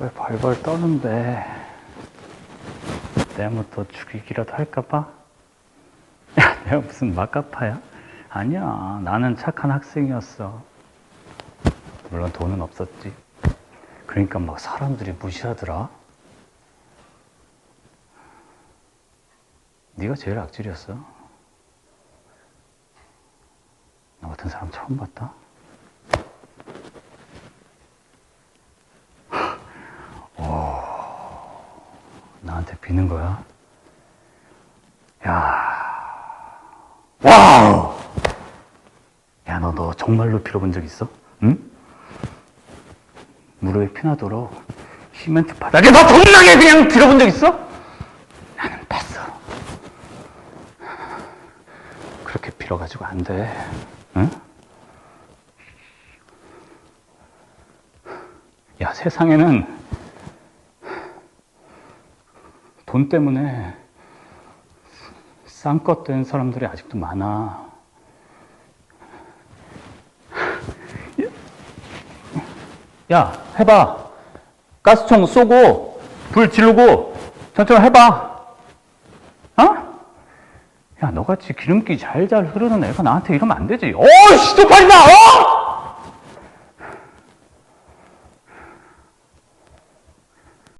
왜 벌벌 떠는데? 내부터 죽이기라도 할까봐? 야, 내가 무슨 막가파야? 아니야, 나는 착한 학생이었어. 물론 돈은 없었지. 그러니까 막 사람들이 무시하더라. 네가 제일 악질이었어. 너 같은 사람 처음 봤다. 나한테 비는 거야? 야, 와우! 야, 너, 너 정말로 빌어본 적 있어? 응? 무릎에 피나도록 시멘트 바닥에 너 존나게 그냥 빌어본 적 있어? 나는 봤어. 그렇게 빌어가지고 안 돼. 응? 야, 세상에는 돈 때문에 쌍껏 된 사람들이 아직도 많아. 야, 해봐. 가스총 쏘고, 불 지르고, 천천히 해봐. 어? 야, 너같이 기름기 잘잘 흐르는 애가 나한테 이러면 안 되지. 어이씨, 쪽팔리다, 어?